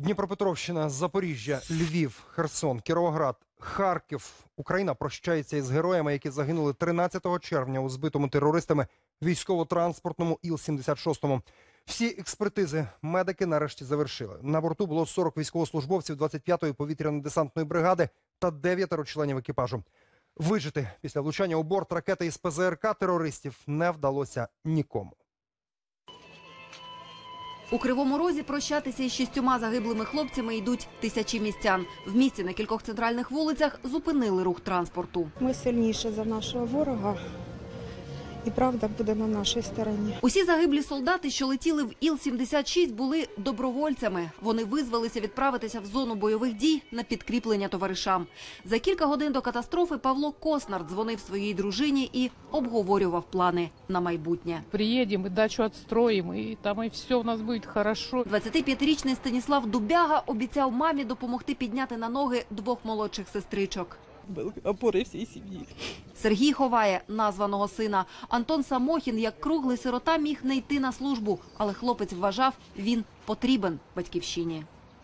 Дніпропетровщина, Запоріжжя, Львів, Херсон, Кіровоград, Харків. Україна прощається із героями, які загинули 13 червня у збитому терористами військово-транспортному Іл-76. Всі експертизи медики нарешті завершили. На борту було 40 військовослужбовців 25-ї повітряно-десантної бригади та дев'ятеро членів екіпажу. Вижити після влучання у борт ракети із ПЗРК терористів не вдалося нікому. У Кривому Розі прощатися із шістьома загиблими хлопцями йдуть тисячі містян. В місті на кількох центральних вулицях зупинили рух транспорту. Ми сильніше за нашого ворога, і правда буде на нашій стороні. Усі загиблі солдати, що летіли в Іл-76, були добровольцями. Вони визвалися відправитися в зону бойових дій на підкріплення товаришам. За кілька годин до катастрофи Павло Коснар дзвонив своїй дружині і обговорював плани на майбутнє. Приедем и дачу отстроим, и там и все у нас будет хорошо. 25-річний Станіслав Дубяга обіцяв мамі допомогти підняти на ноги двох молодших сестричок был опорой всей семьи. Сергій ховає названого сина. Антон Самохін, як круглий сирота, міг не йти на службу, але хлопець вважав, він потрібен батьківщині.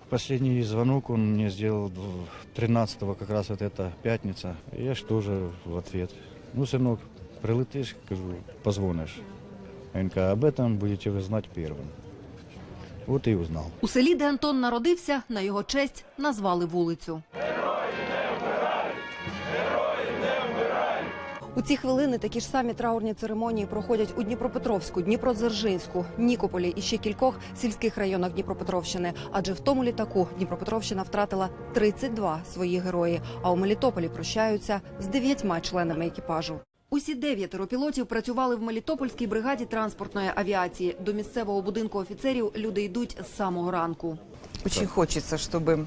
Последний звонок он мне сделал 13-го, как раз вот эта пятница. И Я ж тоже в ответ. Ну, сынок, прилетишь, кажу, позвонишь. А Він каже, об этом будете вы знать первым. Вот и узнал. У селі, де Антон народився, на його честь назвали вулицю. У ці хвилини такі ж самі траурні церемонії проходять у Дніпропетровську, Дніпродзержинську, Нікополі і ще кількох сільських районах Дніпропетровщини. Адже в тому літаку Дніпропетровщина втратила 32 свої герої. А у Мелітополі прощаються з дев'ятьма членами екіпажу. Усі дев'ятеро пілотів працювали в Мелітопольській бригаді транспортної авіації. До місцевого будинку офіцерів люди йдуть з самого ранку. Очень хочется, чтобы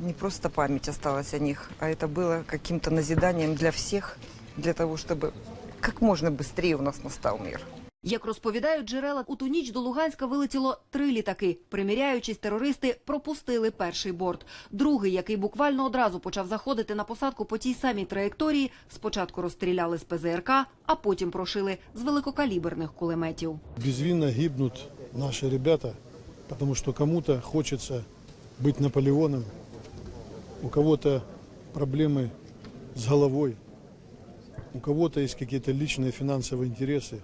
не просто память осталась о них, а это было каким-то назиданием для всех, для того, чтобы как можно быстрее у нас настал мир. Як розповідають джерела, у ту ніч до Луганська вилетіло три літаки. Приміряючись, терористи пропустили перший борт. Другий, який буквально одразу почав заходити на посадку по тій самій траєкторії, спочатку розстріляли з ПЗРК, а потім прошили з великокаліберних кулеметів. безвинно гибнут наши ребята, потому что кому-то хочется быть Наполеоном, у кого-то проблемы с головой, у кого-то есть какие-то личные финансовые интересы.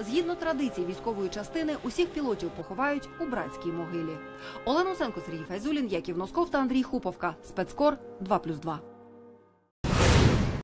Згідно традицій військової частини, усіх пілотів поховають у братській могилі. Олена Осенко, Сергій Файзулін, Яків Носков та Андрій Хуповка. Спецкор 2+,2.